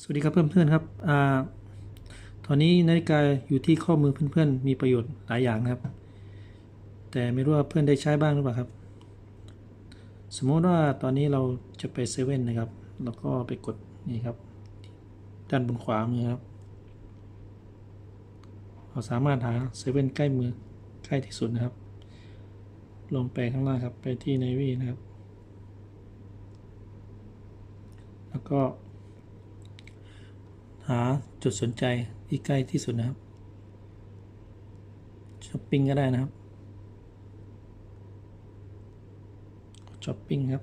สวัสดีครับเพื่อนๆครับอ่าตอนนี้นาฬิกาอยู่ที่ข้อมือเพื่อนๆ มีประโยชน์หลายอย่างนะครับ แต่ไม่รู้ว่าเพื่อนได้ใช้บ้างหรือเปล่าครับ สมมติว่าตอนนี้เราจะไปเซเว่นนะครับ แล้วก็ไปกดนี่ครับ ด้านบนขวามือครับ เราสามารถหาเซเว่นใกล้มือใกล้ที่สุดนะครับ ลงไปข้างล่างครับไปที่ Navy นะครับ แล้วก็ หาจุดสนใจที่ใกล้ที่สุดนะครับช้อปปิ้งก็ได้นะครับช้อปปิ้งครับ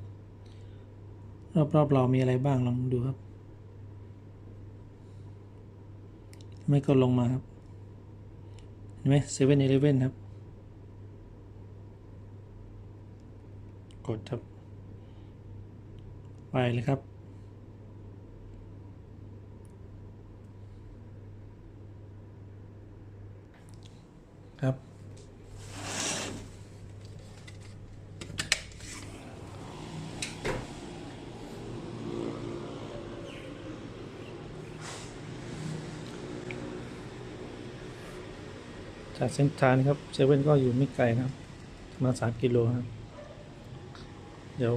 รอบๆเรามีอะไรบ้างลองดูครับ ไม่ก็ลงมาครับเห็นไหมเซเว่นอีเลฟเว่นครับ กดครับ ไปเลยครับ ครับ จากเส้นทางครับเซเว่นก็อยู่ไม่ไกลนะครับมาสามกิโลครับ เดี๋ยว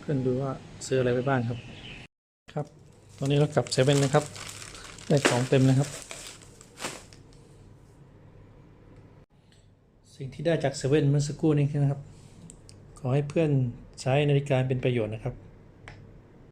เพื่อนๆดูว่าซื้ออะไรไปบ้างครับ ครับ ตอนนี้เรากลับเซเว่นนะครับ ได้ของเต็มนะครับ สิ่งที่ได้จากเซเว่นเมื่อสักครู่นี้นะครับ ขอให้เพื่อนใช้นาฬิกาเป็นประโยชน์นะครับ